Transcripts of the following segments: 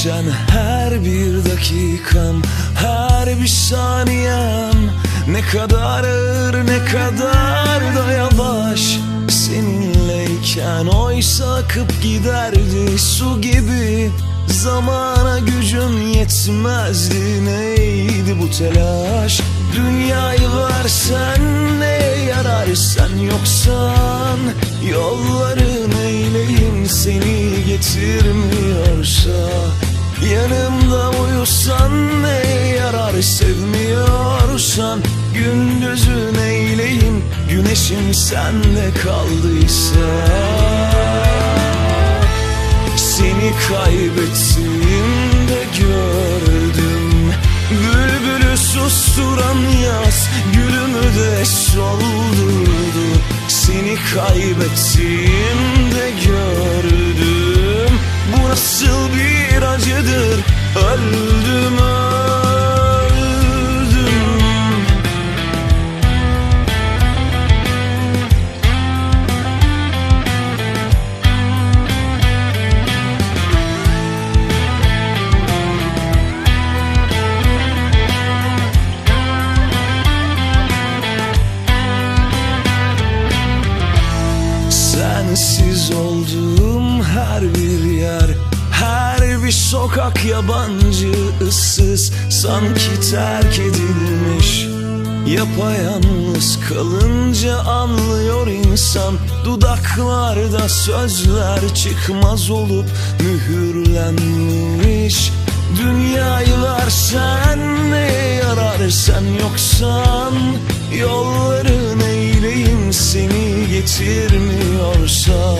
geçen her bir dakikam Her bir saniyem. Ne kadar ağır ne kadar da yavaş. Seninleyken oysa akıp giderdi su gibi. Zamana gücüm yetmezdi neydi bu telaş? Dünyayı versen ne yarar sen yoksan Yolların eyleyim seni getirmiyorsa sevmiyorsan Gündüzün eyleyim güneşim sende kaldıysa. Seni kaybettiğimde gördüm. Bülbülü susturan yaz Gülümü de soldurdu. Seni kaybettiğimde gördüm. Bu nasıl bir acıdır? Öldüm öldüm Olduğum her bir yer Her bir sokak yabancı ıssız Sanki terk edilmiş. Yapayalnız kalınca anlıyor insan Dudaklarda sözler çıkmaz olup mühürlenmiş. Dünyayı versen ne yarar sen yoksan Yolların seni getirmiyorsa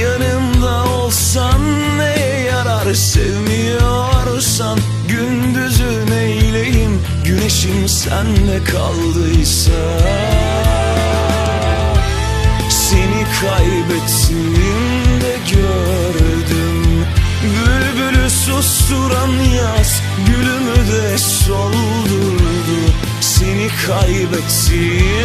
Yanımda olsan ne yarar sevmiyorsan? Gündüzün eyleyim güneşim sende kaldıysa? Seni kaybettiğimde gördüm. Bülbülü susturan yaz Gülümü de soldurdu. Seni kaybettiğimde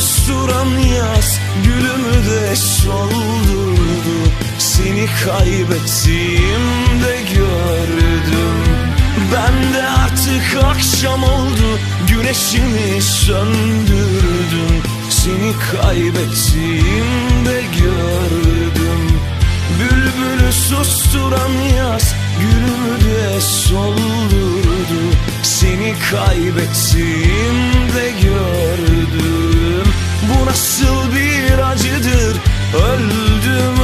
susturan yaz Gülümü de soldurdu. Seni kaybettiğimde gördüm. Ben de artık akşam oldu. Güneşimi söndürdüm. Seni kaybettiğimde gördüm. Bülbülü susturan yaz Gülümü de soldurdu. Seni kaybettiğimde gördüm acıdır. Öldüm